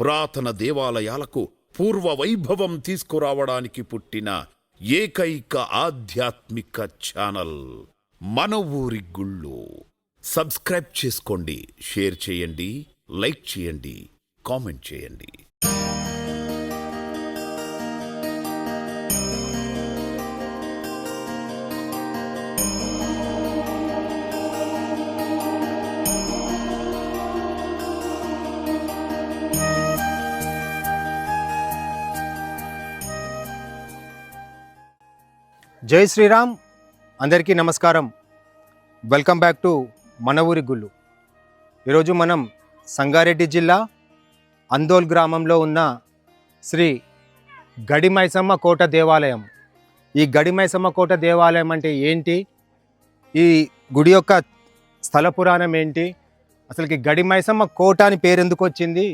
పురాతన దేవాలయాలకు పూర్వ వైభవం తీసుకురావడానికి పుట్టిన ఏకైక ఆధ్యాత్మిక ఛానల్ మన ఊరి గుళ్ళు. సబ్స్క్రైబ్ చేసుకోండి షేర్ చేయండి లైక్ చేయండి కామెంట్ చేయండి. జై శ్రీరామ్. అందరికీ నమస్కారం. వెల్కమ్ బ్యాక్ టు మన ఊరి గుళ్ళు. ఈరోజు మనం సంగారెడ్డి జిల్లా అందోల్ గ్రామంలో ఉన్న శ్రీ గడిమైసమ్మ కోట దేవాలయం. ఈ గడిమైసమ్మ కోట దేవాలయం అంటే ఏంటి? ఈ గుడి యొక్క స్థల పురాణం ఏంటి? అసలుకి గడిమైసమ్మ కోట అని పేరు ఎందుకు వచ్చింది?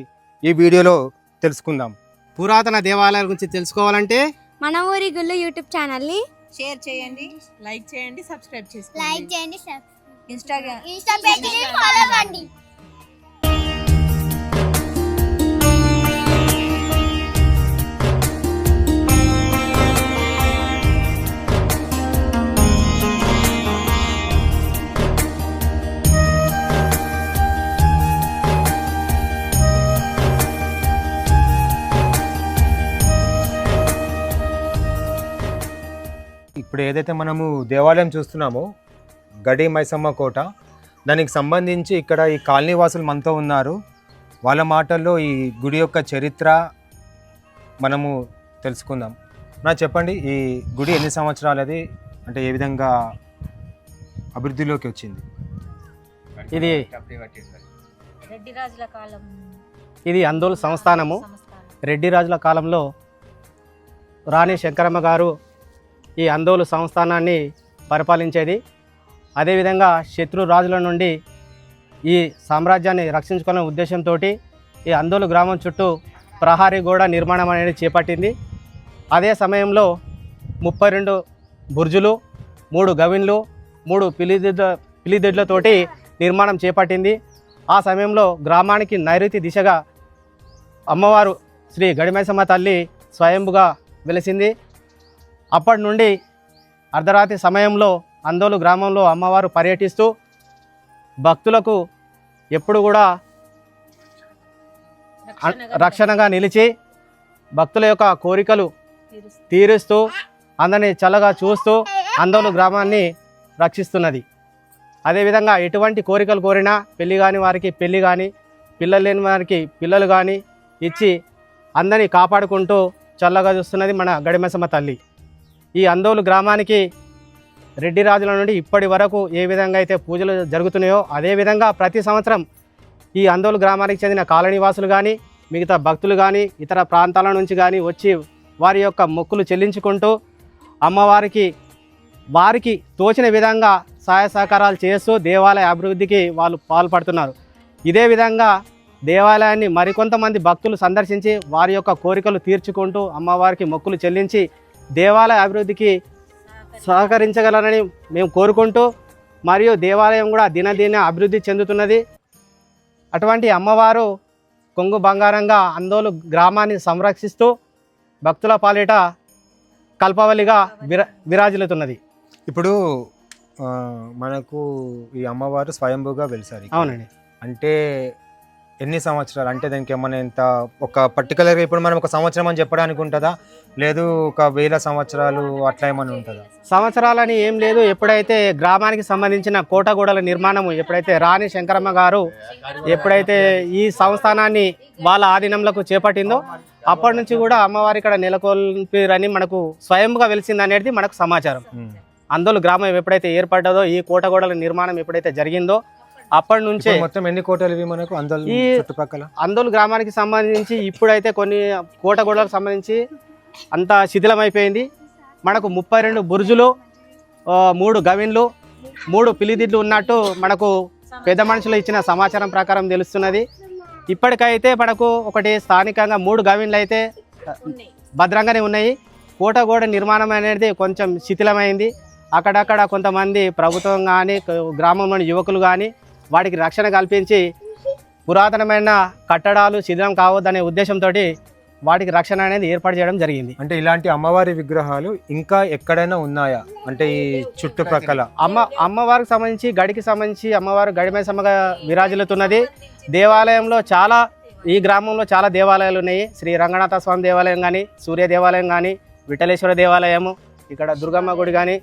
ఈ వీడియోలో తెలుసుకుందాం. పురాతన దేవాలయాల గురించి తెలుసుకోవాలంటే మన ఊరి గుళ్ళు యూట్యూబ్ ఛానల్ని షేర్ చేయండి లైక్ చేయండి సబ్స్క్రైబ్ చేసుకోండి లైక్ చేయండి ఇన్స్టాగ్రామ్ ఇన్స్టా ఫాలో అవ్వండి ఇప్పుడు ఏదైతే మనము దేవాలయం చూస్తున్నామో గడి మైసమ్మ కోట దానికి సంబంధించి ఇక్కడ ఈ కాలనీ వాసులు మనతో ఉన్నారు. వాళ్ళ మాటల్లో ఈ గుడి యొక్క చరిత్ర మనము తెలుసుకుందాం. నా చెప్పండి ఈ గుడి ఎన్ని సంవత్సరాలది? అంటే ఏ విధంగా అభివృద్ధిలోకి వచ్చింది? ఇది రెడ్డి రాజుల కాలం. ఇది అందోల్ సంస్థానము. సంస్థానం. రెడ్డి రాజుల కాలంలో రాణి శంకరమ్మ గారు ఈ అందోలు సంస్థానాన్ని పరిపాలించేది. అదేవిధంగా శత్రు రాజుల నుండి ఈ సామ్రాజ్యాన్ని రక్షించుకునే ఉద్దేశంతో ఈ అందోలు గ్రామం చుట్టూ ప్రహారీ గోడ నిర్మాణం అనేది చేపట్టింది. అదే సమయంలో ముప్పై రెండు బుర్జులు మూడు గవిన్లు మూడు పిలిదిద్ద పిలిదిడ్లతోటి నిర్మాణం చేపట్టింది. ఆ సమయంలో గ్రామానికి నైరుతి దిశగా అమ్మవారు శ్రీ గడిమైసమ్మ తల్లి స్వయంభుగా వెలిసింది. అప్పటి నుండి అర్ధరాత్రి సమయంలో అందోలు గ్రామంలో అమ్మవారు పర్యటిస్తూ భక్తులకు ఎప్పుడు కూడా రక్షణగా నిలిచి భక్తుల యొక్క కోరికలు తీరుస్తూ అందరినీ చల్లగా చూస్తూ అందోలు గ్రామాన్ని రక్షిస్తున్నది. అదేవిధంగా ఎటువంటి కోరికలు కోరినా పెళ్ళి కాని వారికి పెళ్ళి కానీ పిల్లలు లేని వారికి పిల్లలు కానీ ఇచ్చి అందరినీ కాపాడుకుంటూ చల్లగా చూస్తున్నది మన గడిమెసమ్మ తల్లి. ఈ అందోలు గ్రామానికి రెడ్డి రాజుల నుండి ఇప్పటి వరకు ఏ విధంగా అయితే పూజలు జరుగుతున్నాయో అదేవిధంగా ప్రతి సంవత్సరం ఈ అందోలు గ్రామానికి చెందిన కాలనీవాసులు కానీ మిగతా భక్తులు కానీ ఇతర ప్రాంతాల నుంచి కానీ వచ్చి వారి యొక్క మొక్కులు చెల్లించుకుంటూ అమ్మవారికి వారికి తోచిన విధంగా సహాయ సహకారాలు చేస్తూ దేవాలయ అభివృద్ధికి వాళ్ళు పాల్పడుతున్నారు. ఇదే విధంగా దేవాలయాన్ని మరికొంతమంది భక్తులు సందర్శించి వారి యొక్క కోరికలు తీర్చుకుంటూ అమ్మవారికి మొక్కులు చెల్లించి దేవాలయ అభివృద్ధికి సహకరించగలరని మేము కోరుకుంటూ మరియు దేవాలయం కూడా దినదిన అభివృద్ధి చెందుతున్నది. అటువంటి అమ్మవారు కొంగు బంగారంగా అందోలు గ్రామాన్ని సంరక్షిస్తూ భక్తుల పాలిట కల్పవల్లిగా విర విరాజిల్లుతున్నది. ఇప్పుడు మనకు ఈ అమ్మవారు స్వయంభూగా వెలిసారు. అవునండి. అంటే ఎన్ని సంవత్సరాలు? అంటే దానికి ఏమైనా ఎంత ఒక పర్టికులర్గా ఇప్పుడు మనం ఒక సంవత్సరం అని చెప్పడానికి ఉంటుందా? లేదు ఒక వేల సంవత్సరాలు అట్లా ఏమైనా ఉంటుందా? సంవత్సరాలని ఏం లేదు. ఎప్పుడైతే గ్రామానికి సంబంధించిన కోటగూడల నిర్మాణము ఎప్పుడైతే రాణి శంకరమ్మ గారు ఎప్పుడైతే ఈ సంస్థానాన్ని వాళ్ళ ఆధీనంలోకి చేపట్టిందో అప్పటి నుంచి కూడా అమ్మవారి ఇక్కడ నెలకొల్పిరని మనకు స్వయంగా వెలిసింది అనేది మనకు సమాచారం. అందోలు గ్రామం ఎప్పుడైతే ఏర్పడ్డదో ఈ కోటగోడల నిర్మాణం ఎప్పుడైతే జరిగిందో అప్పటి నుంచే మొత్తం ఎన్ని కోటలు ఇవి మనకు? అందరు ఈ- చుట్టుపక్కల? అందోలు గ్రామానికి సంబంధించి ఇప్పుడైతే కొన్ని కోటగోడలకు సంబంధించి అంత శిథిలమైపోయింది. మనకు ముప్పై రెండు బురుజులు మూడు గవిన్లు మూడు పిలిదిడ్లు ఉన్నట్టు మనకు పెద్ద మనుషులు ఇచ్చిన సమాచారం ప్రకారం తెలుస్తున్నది. ఇప్పటికైతే మనకు ఒకటి స్థానికంగా మూడు గవిన్లు అయితే భద్రంగానే ఉన్నాయి. కోటగోడ నిర్మాణం అనేది కొంచెం శిథిలమైంది. అక్కడక్కడ కొంతమంది ప్రభుత్వం కానీ గ్రామంలోని యువకులు కానీ వాటికి రక్షణ కల్పించి పురాతనమైన కట్టడాలు శిథిలం కావద్దనే ఉద్దేశంతో వాటికి రక్షణ అనేది ఏర్పాటు చేయడం జరిగింది. అంటే ఇలాంటి అమ్మవారి విగ్రహాలు ఇంకా ఎక్కడైనా ఉన్నాయా? అంటే ఈ చుట్టుప్రక్కల. అమ్మ అమ్మవారికి సంబంధించి గడికి సంబంధించి అమ్మవారు గడిమే సమ్మగా విరాజిల్లుతున్నది. దేవాలయంలో చాలా ఈ గ్రామంలో చాలా దేవాలయాలు ఉన్నాయి. శ్రీ రంగనాథ స్వామి దేవాలయం కానీ సూర్య దేవాలయం కానీ విఠలేశ్వర దేవాలయము ఇక్కడ దుర్గమ్మ గుడి కానీ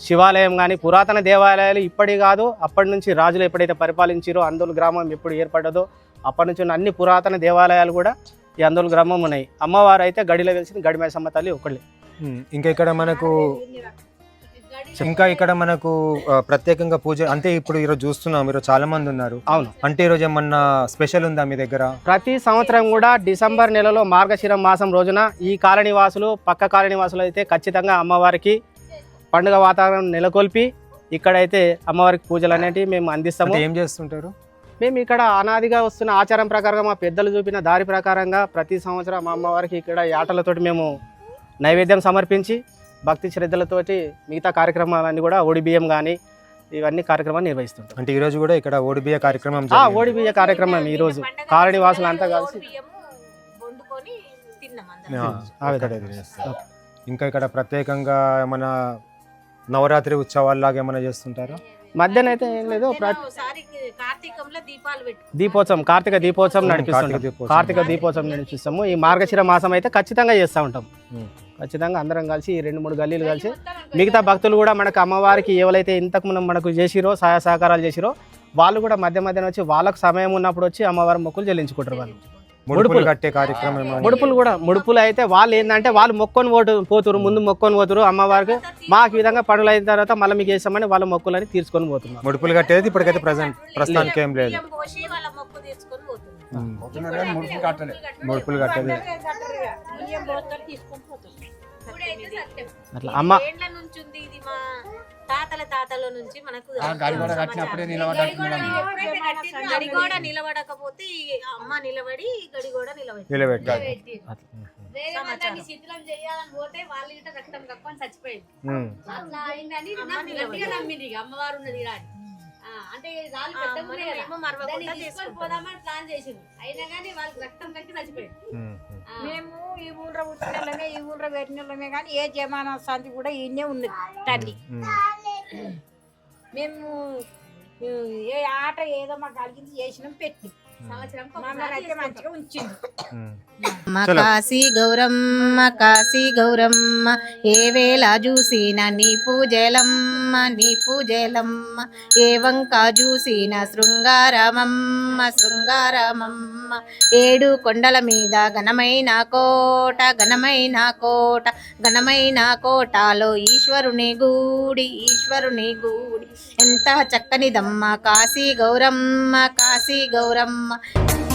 శివాలయం కానీ పురాతన దేవాలయాలు ఇప్పటి కాదు అప్పటి నుంచి రాజులు ఎప్పుడైతే పరిపాలించారో అందోలు గ్రామం ఎప్పుడు ఏర్పడ్డదో అప్పటి నుంచి ఉన్న అన్ని పురాతన దేవాలయాలు కూడా ఈ అందోలు గ్రామం ఉన్నాయి. అమ్మవారు అయితే గడిలో వెలిసిన గడిమే సమ్మ తల్లి ఒకళ్ళే. ఇంకా ఇక్కడ మనకు ఇంకా ఇక్కడ మనకు ప్రత్యేకంగా పూజ అంటే ఇప్పుడు ఈరోజు చూస్తున్నాం ఈరోజు చాలా మంది ఉన్నారు. అవును. అంటే ఈరోజు ఏమన్నా స్పెషల్ ఉందా మీ దగ్గర? ప్రతి సంవత్సరం కూడా డిసెంబర్ నెలలో మార్గశిర మాసం రోజున ఈ కాలనీ వాసులు పక్క కాలనీ వాసులు అయితే ఖచ్చితంగా అమ్మవారికి పండుగ వాతావరణం నెలకొల్పి ఇక్కడైతే అమ్మవారికి పూజలు అనేటివి మేము అందిస్తాము. ఏం చేస్తుంటారు? మేము ఇక్కడ అనాదిగా వస్తున్న ఆచారం ప్రకారంగా మా పెద్దలు చూపిన దారి ప్రకారంగా ప్రతి సంవత్సరం మా అమ్మవారికి ఇక్కడ ఈ ఆటలతోటి మేము నైవేద్యం సమర్పించి భక్తి శ్రద్ధలతోటి మిగతా కార్యక్రమాలన్నీ కూడా ఒడి బియ్యం కానీ ఇవన్నీ కార్యక్రమాలు నిర్వహిస్తుంటాం. అంటే ఈ రోజు కూడా ఇక్కడ ఓడిబియ్య కార్యక్రమం ఆ జరిగింది. ఓడి బియ్య కార్యక్రమం ఈ రోజు. కాలనీ వాసులు అంతా కలిసి. ఇంకా ఇక్కడ ప్రత్యేకంగా ఏమైనా నవరాత్రి ఉత్సవాలు లాగా ఏమైనా చేస్తుంటారా? మధ్యాహ్నం అయితే ఏం లేదు దీపోత్సవం కార్తీక దీపోత్సవం దీపోత్సవం. కార్తీక దీపోత్సవం నడిపిస్తాము. ఈ మార్గశిర మాసం అయితే ఖచ్చితంగా చేస్తూ ఉంటాం. ఖచ్చితంగా అందరం కలిసి ఈ రెండు మూడు గల్లీలు కలిసి మిగతా భక్తులు కూడా మనకు అమ్మవారికి ఎవరైతే ఇంతకు ముందు మనకు చేసిరో సహాయ సహకారాలు చేసిరో వాళ్ళు కూడా మధ్య మధ్యన వచ్చి వాళ్ళకు సమయం ఉన్నప్పుడు వచ్చి అమ్మవారి మొక్కులు చెల్లించుకుంటారు వాళ్ళు. ముడుపులు. కట్టే కార్యక్రమం ముడుపులు కూడా ముడుపులు అయితే వాళ్ళు ఏంటంటే వాళ్ళు మొక్కొని పోటు పోతురు ముందు మొక్కొని పోతురు అమ్మవారికి మాకు ఈ విధంగా పనులు అయిన తర్వాత మళ్ళీ మీకు చేస్తామని వాళ్ళ మొక్కులని తీర్చుకొని పోతున్నారు. ముడుపులు కట్టేది ఇప్పటికైతే ప్రజెంట్ ప్రస్తుతానికి ఏం లేదు. తీసుకొని. ముడుపులు కట్టలేదు ముడుపులు కట్టలేదు. అట్లా అమ్మ ఏండ్ల నుంచి ఉంది ఇది మా తాతల తాతల నుంచి మనకు కట్టినప్పుడే నిలబడకపోతే ఈ అమ్మ నిలబడి నిలబడి. నిలబెట్టాలి. వేరే వాళ్ళని శిథిలం చేయాలని పోతే వాళ్ళు రక్తం కక్కుని చచ్చిపోయింది. అట్లా అయిందని నిలబడి. గట్టిగా నమ్మింది అమ్మవారు ఉన్నది అంటే రాళ్ళు. పోదామని ప్లాన్ చేసింది. అయినా కానీ వాళ్ళకి రక్తం కట్టి చచ్చిపోయింది. మేము ఈ ఊళ్ళో పుట్టినోళ్ళమే ఈ ఊళ్ళో పెట్టినోళ్ళమే కానీ ఏ జమానా శాంతి కూడా ఈయనే ఉన్నది తల్లి. మేము ఏ ఆట ఏదో మాకు అడిగింది చేసినాం పెట్టి కాశీ గౌరమ్మ కాశీ గౌరమ్మ ఏ వేళ చూసిన నీ పూజలమ్మ నీ పూజలమ్మ. ఏ వంక చూసిన శృంగారమమ్మ శృంగారమమ్మ. ఏడు కొండల మీద ఘనమైన కోట ఘనమైన కోట ఘనమైన కోటలో ఈశ్వరుని గూడి ఈశ్వరుని గూడి. ఎంత చక్కనిదమ్మ కాశీ గౌరమ్మ కాశీ గౌరమ్మ. 啊